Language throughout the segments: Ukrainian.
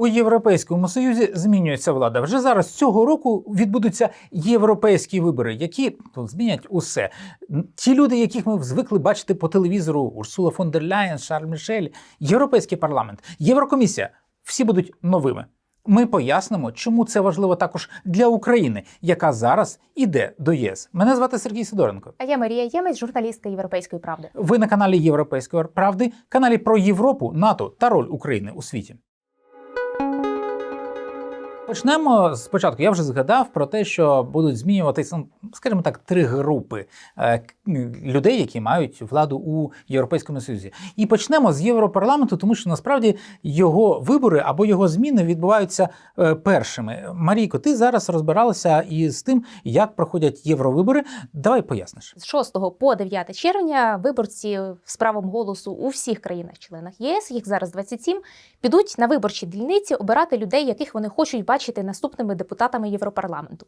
У Європейському Союзі змінюється влада. Вже зараз цього року відбудуться європейські вибори, які ну, змінять усе. Ті люди, яких ми звикли бачити по телевізору: Урсула фон дер Ляєн, Шарль Мішель, Європейський парламент, Єврокомісія всі будуть новими. Ми пояснимо, чому це важливо також для України, яка зараз іде до ЄС. Мене звати Сергій Сидоренко. А я Марія Ємець, журналістка Європейської правди. Ви на каналі Європейської правди, каналі про Європу, НАТО та роль України у світі. Почнемо спочатку. Я вже згадав про те, що будуть змінюватися, ну, скажімо так, три групи е, людей, які мають владу у Європейському Союзі. І почнемо з Європарламенту, тому що насправді його вибори або його зміни відбуваються е, першими. Марійко, ти зараз розбиралася із тим, як проходять євровибори. Давай поясниш. З 6 по 9 червня виборці з правом голосу у всіх країнах-членах ЄС, їх зараз 27, підуть на виборчі дільниці обирати людей, яких вони хочуть бачити наступними депутатами Європарламенту.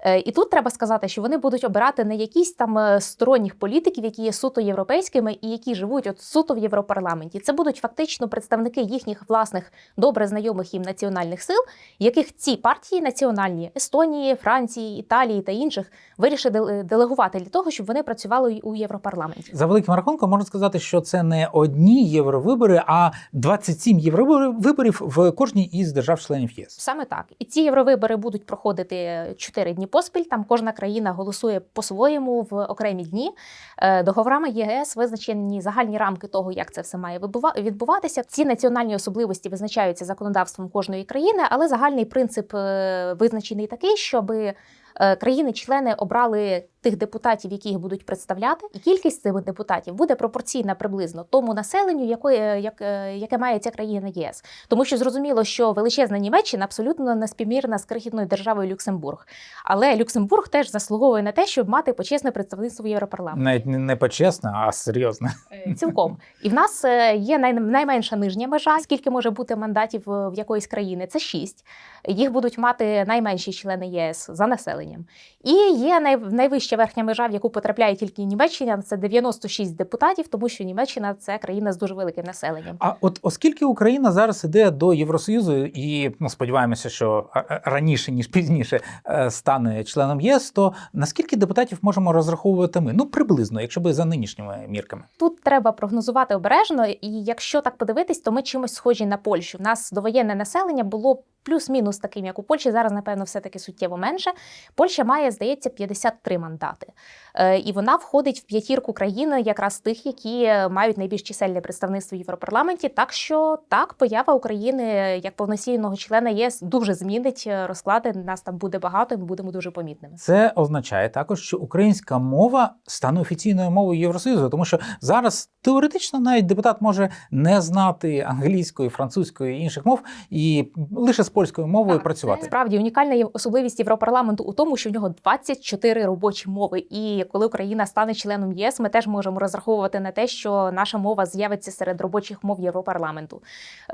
Е, І тут треба сказати, що вони будуть обирати не якісь там е, сторонніх політиків, які є суто європейськими і які живуть от суто в Європарламенті. Це будуть фактично представники їхніх власних добре знайомих їм національних сил, яких ці партії національні Естонії, Франції, Італії та інших вирішили делегувати для того, щоб вони працювали у Європарламенті. За великим рахунком можна сказати, що це не одні євровибори, а 27 євровиборів в кожній із держав-членів ЄС. Саме так. І ці євровибори будуть проходити 4 дні поспіль. Там кожна країна голосує по-своєму в окремі дні. Е, Договорами ЄС визначені загальні рамки того, як це все має відбуватися. Ці національні особливості визначаються законодавством кожної країни, але загальний принцип е, визначений такий, щоби країни-члени обрали тих депутатів, які їх будуть представляти, і кількість цих депутатів буде пропорційна приблизно тому населенню, якої, як, е, яке має ця країна ЄС. Тому що зрозуміло, що величезна Німеччина абсолютно не співмірна з крихітною державою Люксембург. Але Люксембург теж заслуговує на те, щоб мати почесне представництво в Європарламенті. Навіть не не почесно, а серйозно. Цілком. І в нас е, є най, найменша нижня межа, скільки може бути мандатів е, в якоїсь країни. Це шість. Їх будуть мати найменші члени ЄС за населенням. І є най, найвища верхня межа, в яку потрапляє тільки Німеччина. Це 96 депутатів, тому що Німеччина це країна з дуже великим населенням. А от оскільки Україна зараз іде до Євросоюзу і ну, сподіваємося, що раніше ніж пізніше е, стане членом ЄС, то наскільки депутатів можемо розраховувати ми? Ну приблизно, якщо би за нинішніми мірками. Тут треба прогнозувати обережно, і якщо так подивитись, то ми чимось схожі на Польщу. У нас довоєнне населення було плюс-мінус таким, як у Польщі. Зараз, напевно, все-таки суттєво менше. Польща має, здається, 53 мандати. Е, І вона входить в п'ятірку країн, якраз тих, які е, мають найбільш чисельне представництво в Європарламенті. Так що так, поява України як повноцінного члена ЄС дуже змінить е, розклади. Нас там буде багато, і ми будемо дуже помітними. Це означає також, що українська мова стане офіційною мовою Євросоюзу, тому що зараз теоретично навіть депутат може не знати англійської, французької і інших мов і лише з польською мовою Так, працювати. Це справді унікальна є особливість Європарламенту у тому, що в нього 24 робочі мови. І коли Україна стане членом ЄС, ми теж можемо розраховувати на те, що наша мова з'явиться серед робочих мов Європарламенту.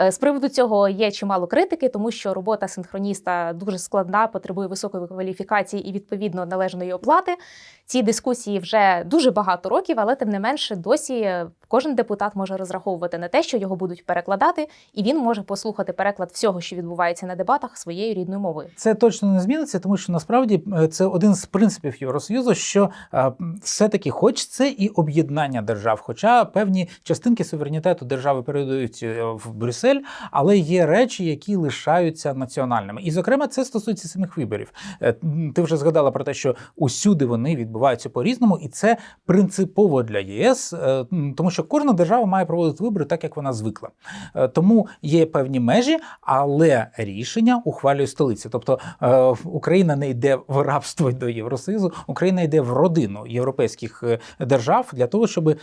Е, З приводу цього є чимало критики, тому що робота синхроніста дуже складна, потребує високої кваліфікації і відповідно належної оплати. Ці дискусії вже дуже багато років, але тим не менше досі кожен депутат може розраховувати на те, що його будуть перекладати, і він може послухати переклад всього, що відбувається на дебатах своєю рідною мовою. Це точно не зміниться, тому що насправді е, це один з принципів Євросоюзу, що е, все-таки, хоч це і об'єднання держав, хоча певні частинки суверенітету держави передають е, в Брюссель, але є речі, які лишаються національними. І, зокрема, це стосується самих виборів. Ти вже згадала про те, що усюди вони відбуваються по-різному, і це принципово для ЄС, тому кожна держава має проводити вибори так, як вона звикла. Е, Тому є певні межі, але рішення ухвалює столиця. Тобто е, Україна не йде в рабство до Євросоюзу, Україна йде в родину європейських е, держав для того, щоб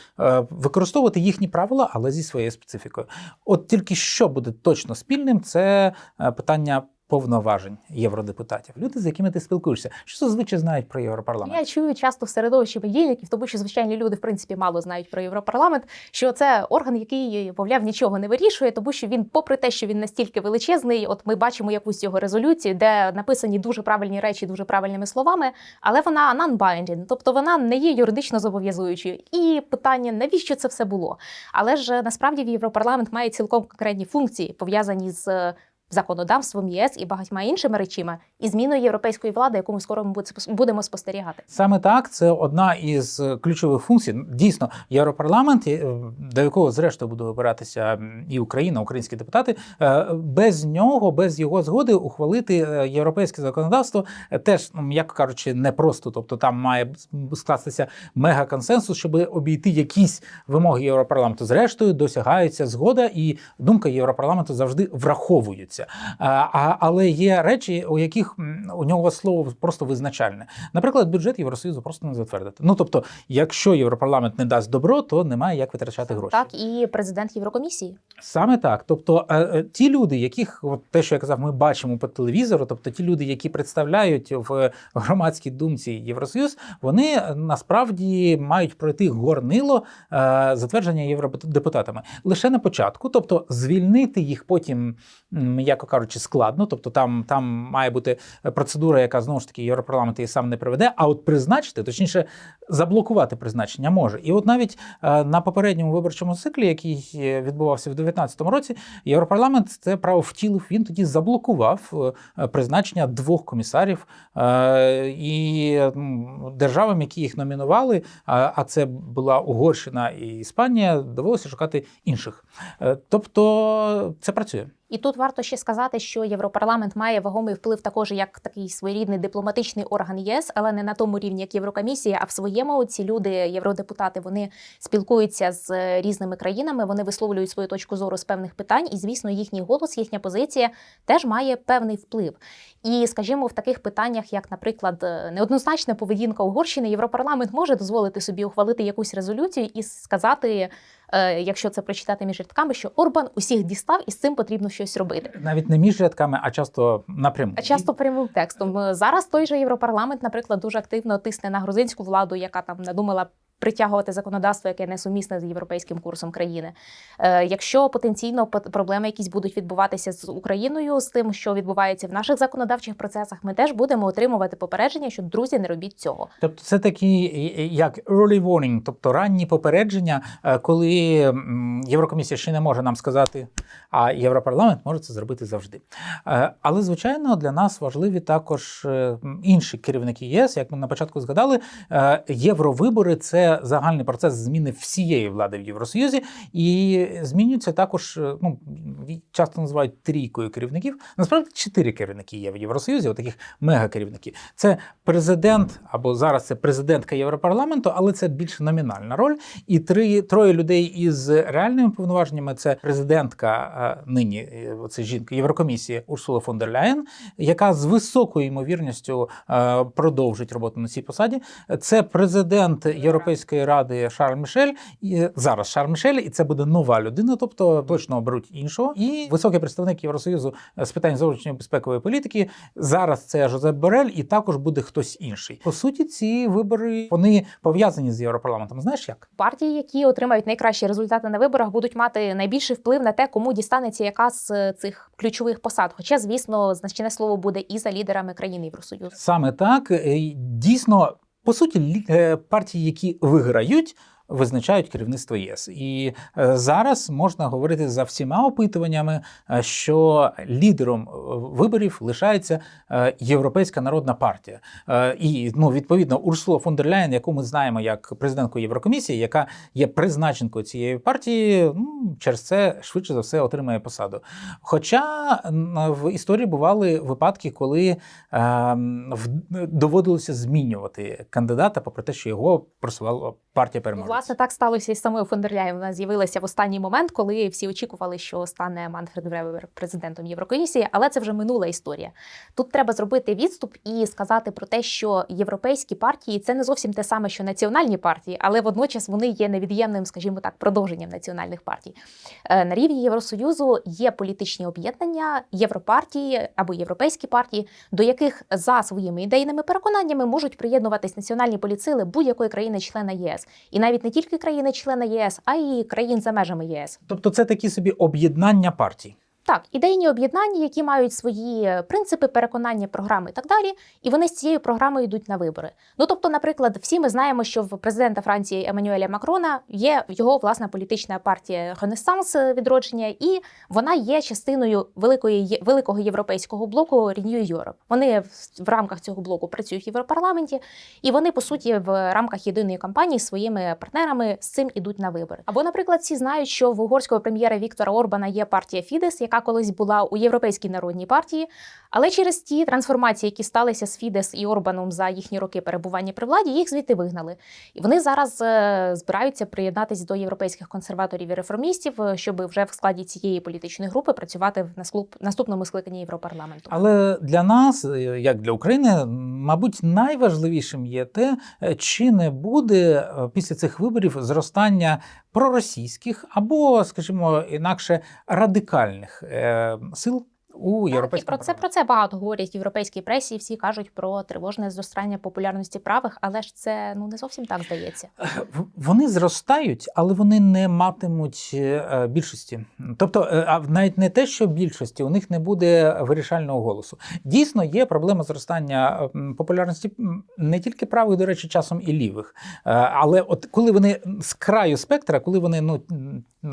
використовувати їхні правила, але зі своєю специфікою. От тільки що буде точно спільним, це питання. Повноважень євродепутатів, люди, з якими ти спілкуєшся, що зазвичай знають про європарламент. Я чую часто в середовищі медійників, тому що звичайні люди в принципі мало знають про європарламент. Що це орган, який мовляв нічого не вирішує, тому що він, попри те, що він настільки величезний, от ми бачимо якусь його резолюцію, де написані дуже правильні речі, дуже правильними словами, але вона non-binding, тобто вона не є юридично зобов'язуючою. І питання, навіщо це все було? Але ж насправді в європарламент має цілком конкретні функції, пов'язані з законодавством ЄС і багатьма іншими речима, і зміною європейської влади, яку ми скоро буде- будемо спостерігати. Саме так, це одна із ключових функцій. Дійсно, Європарламент, е, до якого зрештою буде обиратися і Україна, українські депутати, е, без нього, без його згоди, ухвалити е, європейське законодавство е, теж, м'яко кажучи, непросто. Тобто там має скластися мегаконсенсус, щоб обійти якісь вимоги Європарламенту. Зрештою, досягається згода, і думка Європарламенту завжди враховується. А, а, але є речі, у яких у нього слово просто визначальне. Наприклад, бюджет Євросоюзу просто не затвердити. Ну тобто, якщо Європарламент не дасть добро, то немає як витрачати гроші. Так, і президент Єврокомісії. Саме так. Тобто, е, е, ті люди, яких от те, що я казав, ми бачимо по телевізору, тобто ті люди, які представляють в громадській думці Євросоюз, вони е, насправді мають пройти горнило е, затвердження євродепутатами лише на початку, тобто звільнити їх потім, м'яко кажучи, складно. Тобто, там, там має бути процедура, яка знову ж таки Європарламент її сам не приведе. А от призначити, точніше, заблокувати призначення може. І от навіть е, на попередньому виборчому циклі, який відбувався в 2019 році, Європарламент це право втілив. Він тоді заблокував е, призначення двох комісарів е, і державам, які їх номінували, а це була Угорщина і Іспанія, довелося шукати інших. Тобто це працює. І тут варто ще сказати, що Європарламент має вагомий вплив також як такий своєрідний дипломатичний орган ЄС, але не на тому рівні, як Єврокомісія. А в своєму ці люди, євродепутати, вони спілкуються з різними країнами, вони висловлюють свою точку зору з певних питань, і звісно, їхній голос, їхня позиція теж має певний вплив. І, скажімо, в таких питаннях, як, наприклад, неоднозначна поведінка Угорщини, Європарламент може дозволити собі ухвалити якусь резолюцію і сказати, якщо це прочитати між рядками, що Орбан усіх дістав, і з цим потрібно щось робити. Навіть не між рядками, а часто напряму. А часто прямим текстом Е, зараз той же європарламент, наприклад, дуже активно тисне на грузинську владу, яка там надумала. Притягувати законодавство, яке несумісне з європейським курсом країни. Е, якщо потенційно пот- проблеми якісь будуть відбуватися з Україною, з тим, що відбувається в наших законодавчих процесах, ми теж будемо отримувати попередження, що друзі не робіть цього. Тобто це такі як early warning, тобто ранні попередження, е, коли Єврокомісія ще не може нам сказати, а Європарламент може це зробити завжди. Е, Але звичайно для нас важливі також інші керівники ЄС, як ми на початку згадали, євровибори це загальний процес зміни всієї влади в Євросоюзі, і змінюються також. е, Ну часто називають трійкою керівників. Насправді чотири керівники є в Євросоюзі, отаких мегакерівників. Це президент або зараз це президентка Європарламенту, але це більш номінальна роль. І три троє людей із реальними повноваженнями це президентка е, нині, е, це жінка Єврокомісії Урсула фон дер Ляєн, яка з високою ймовірністю продовжить роботу на цій посаді. Це президент Європейської ради Шарль Мішель. І зараз Шарль Мішель, і це буде нова людина, тобто точно оберуть іншого. І високий представник Євросоюзу з питань зовнішньої безпекової політики. Зараз це Жозеп Борель, і також буде хтось інший. По суті, ці вибори вони пов'язані з європарламентом. Знаєш як? Партії, які отримають найкращі результати на виборах, будуть мати найбільший вплив на те, кому дістанеться яка з цих ключових посад. Хоча, звісно, значне слово буде і за лідерами країн Євросоюзу. Саме так Е, дійсно, по суті, е, партії, які виграють. Визначають керівництво ЄС, і е, зараз можна говорити за всіма опитуваннями, е, що лідером е, виборів лишається Європейська народна партія. І ну відповідно Урсула фон дер Ляєн, яку ми знаємо як президентку Єврокомісії, яка є призначенкою цієї партії, ну через це швидше за все отримає посаду. Хоча в історії бували випадки, коли доводилося змінювати кандидата, попри те, що його просувала партія переможців. Власне, так сталося і з самою фон дер Ляєн. Вона з'явилася в останній момент, коли всі очікували, що стане Манфред Вебер президентом Єврокомісії, але це вже минула історія. Тут треба зробити відступ і сказати про те, що європейські партії це не зовсім те саме, що національні партії, але водночас вони є невід'ємним, скажімо так, продовженням національних партій. Е, На рівні Євросоюзу є політичні об'єднання, європартії або європейські партії, до яких за своїми ідейними переконаннями можуть приєднуватись національні поліцили будь-якої країни-члена ЄС, і навіть не тільки країни-члени ЄС, а й країн за межами ЄС. Тобто, це такі собі об'єднання партій. Так, ідейні об'єднання, які мають свої принципи, переконання, програми і так далі, і вони з цією програмою йдуть на вибори. Ну тобто, наприклад, всі ми знаємо, що в президента Франції Еммануеля Макрона є його власна політична партія Ренесанс відродження, і вона є частиною великої великого європейського блоку Renew Europe. Вони в, рамках цього блоку працюють в Європарламенті, і вони по суті в рамках єдиної кампанії своїми партнерами з цим ідуть на вибори. Або, наприклад, всі знають, що в угорського прем'єра Віктора Орбана є партія Фідес, яка колись була у Європейській народній партії. Але через ті трансформації, які сталися з Фідес і Орбаном за їхні роки перебування при владі, їх звідти вигнали. І вони зараз е, збираються приєднатися до європейських консерваторів і реформістів, е, щоб вже в складі цієї політичної групи працювати в наступному скликанні Європарламенту. Але для нас, е, як для України, мабуть, найважливішим є те, чи не буде після цих виборів зростання проросійських або, скажімо, інакше радикальних е, сил у європейському про це про це багато говорять в європейській пресі. і Всі кажуть про тривожне зростання популярності правих, але ж це ну не зовсім так здається. Вони зростають, але вони не матимуть е, більшості. Тобто, е, а навіть не те, що більшості, у них не буде вирішального голосу. Дійсно, є проблема зростання популярності не тільки правих, до речі, часом і лівих. Е, Але от коли вони з краю спектра, коли вони ну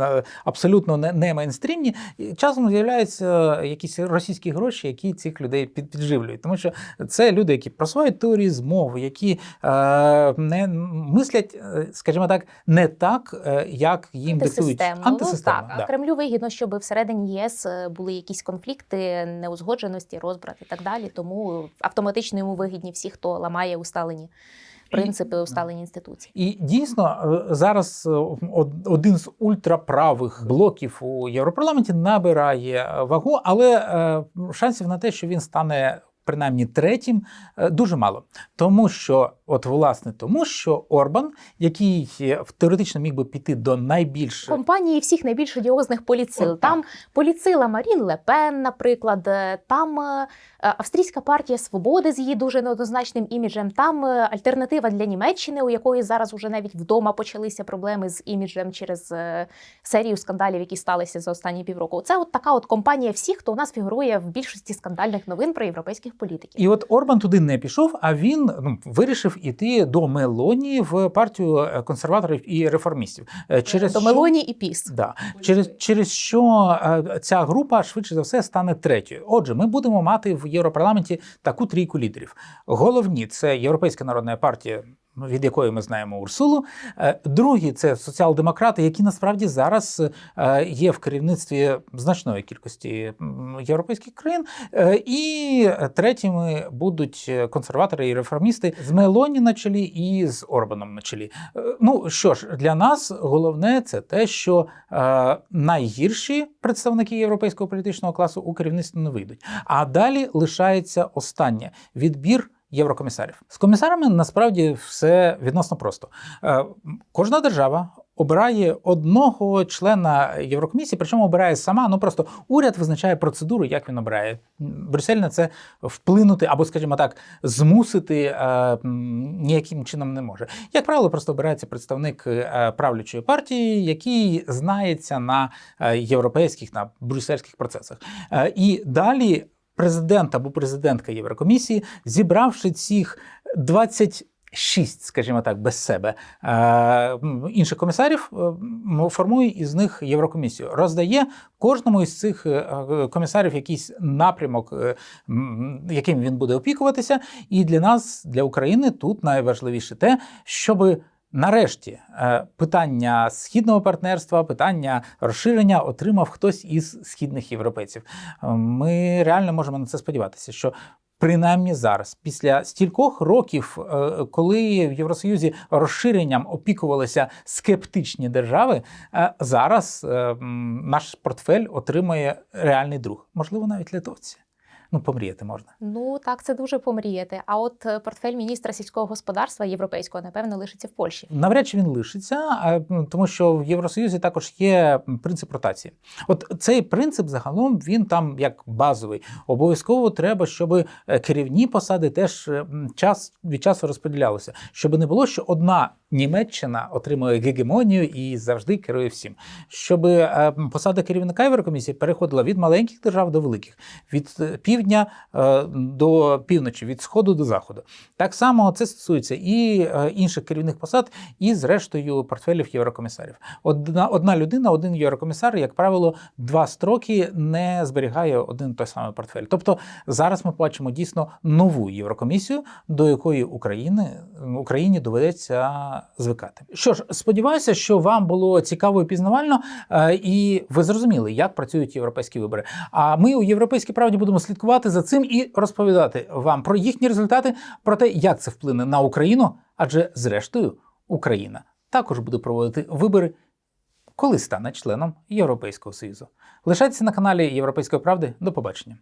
е, абсолютно не, не мейнстрімні, часом з'являються якісь російські гроші, які цих людей під, підживлюють. Тому що це люди, які просувають теорії змови, які е, не мислять, е, скажімо так, не так, е, як їм диктують Антисистемно. антисистемно. Ну, так, да. а Кремлю вигідно, щоб всередині ЄС е, були якісь конфлікти, неузгодженості, розбрат і так далі. Тому автоматично йому вигідні всі, хто ламає усталені принципи, усталені інституції. І дійсно е, зараз е, од- один з ультраправих блоків у Європарламенті набирає е, вагу, але шансів на те, що він стане. Принаймні третім е, дуже мало, тому що, от власне, тому що Орбан, який е, теоретично міг би піти до найбільш Компанії всіх найбільш одіозних. От так. там політсила Марін Лепен, наприклад, е, там Австрійська партія свободи з її дуже неоднозначним іміджем. Там альтернатива для Німеччини, у якої зараз уже навіть вдома почалися проблеми з іміджем через серію скандалів, які сталися за останні півроку. Це от така от компанія всіх, хто у нас фігурує в більшості скандальних новин про європейських політиків. І от Орбан туди не пішов, а він ну, вирішив іти до Мелоні в партію е, консерваторів і реформістів. Е, Через До що- Мелоні і Піс. Да. Через, через що е, ця група швидше за все стане третьою. Отже, ми будемо мати в Європарламенті таку трійку лідерів. Головні це Європейська народна партія. Від якої ми знаємо Урсулу, Е, другі це соціал-демократи, які насправді зараз е, є в керівництві значної кількості європейських країн. Е, І третіми будуть консерватори і реформісти з Мелоні на чолі і з Орбаном на чолі. Ну що ж, для нас головне це те, що найгірші представники європейського політичного класу у керівництві не вийдуть. А далі лишається останнє відбір. Єврокомісарів з комісарами насправді все відносно просто. Е, Кожна держава обирає одного члена Єврокомісії, причому обирає сама. Ну просто уряд визначає процедуру, як він обирає. Брюссель на це вплинути або, скажімо так, змусити е, ніяким чином не може. Як правило, просто обирається представник е, правлячої партії, який знається на е, європейських на брюссельських процесах. Е, І далі президент або президентка Єврокомісії, зібравши цих 26, скажімо так, без себе е, інших комісарів, е, формує із них Єврокомісію, роздає кожному із цих е, комісарів якийсь напрямок, яким він буде опікуватися. І для нас, для України, тут найважливіше те, щоби Нарешті е, питання східного партнерства, питання розширення отримав хтось із східних європейців. Е, Ми реально можемо на це сподіватися, що принаймні зараз, після стількох років, е, коли в Євросоюзі розширенням опікувалися скептичні держави, зараз наш портфель отримує реальний друг, можливо, навіть литовці. Ну, помріяти можна. Ну так, це дуже помріяти. А от е, портфель міністра сільського господарства європейського, напевно, лишиться в Польщі. Навряд чи він лишиться, тому що в Євросоюзі також є принцип ротації. От цей принцип загалом він там як базовий. Обов'язково треба, щоб е, керівні посади теж е, час від часу розподілялися, щоб не було, що одна Німеччина отримує гегемонію і завжди керує всім. Щоб посада керівника Єврокомісії переходила від маленьких держав до великих, від е, півдня е, до півночі, від сходу до заходу. Так само це стосується і е, інших керівних посад, і зрештою портфелів єврокомісарів. Одна, одна людина, один єврокомісар, як правило, два строки не зберігає один той самий портфель. Тобто зараз ми бачимо дійсно нову єврокомісію, до якої України Україні доведеться звикати. Що ж, сподіваюся, що вам було цікаво і пізнавально, е, і ви зрозуміли, як працюють європейські вибори. А ми у європейській правді будемо слідкувати за цим і розповідати вам про їхні результати, про те, як це вплине на Україну, адже зрештою Україна також буде проводити вибори, коли стане членом Європейського Союзу. Лишайтеся на каналі Європейської правди. До побачення.